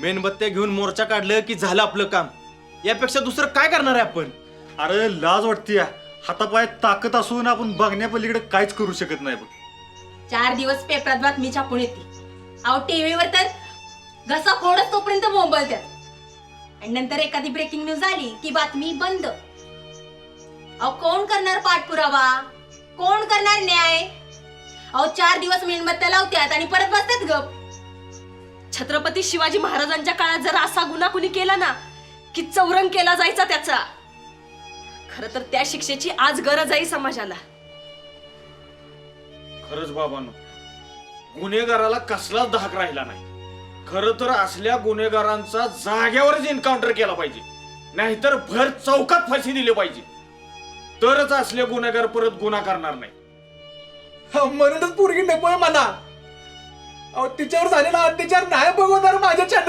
मेणबत्त्या घेऊन मोर्चा काढलं की झालं आपलं काम. यापेक्षा दुसरं काय करणार आहे आपण? अरे लाज वाटते हातापायात ताकद असून आपण बघण्यापलीकडे काहीच करू शकत नाही बघ. चार दिवस पेपरात बातमी छापून येते. अहो टीव्हीवर तर घसा फोडच तोपर्यंत बोंबलतात आणि नंतर एखादी ब्रेकिंग न्यूज आली की बातमी बंद. अहो कोण करणार पाठपुरावा? कोण करणार न्याय? अहो चार दिवस मेणबत्त्या लावत्यात आणि परत बसतात. छत्रपती शिवाजी महाराजांच्या काळात जर असा गुन्हा कुणी केला ना की चौरंग केला जायचा त्याचा खर तर त्या शिक्षेची आज गरज आहे समाजाला. खरंच बाबांनो गुन्हेगाराला कसलाच धाक राहिला नाही. खरं तर असल्या गुन्हेगारांचा जाग्यावरच एन्काउंटर केला पाहिजे. नाहीतर भर चौकात फाशी दिली पाहिजे. तरच असले गुन्हेगार परत गुन्हा करणार नाही. म्हणूनच पोरगी नको म्हणा. अहो तिच्यावर झालेला अत्याचार नाही बघवणार माझ्या छान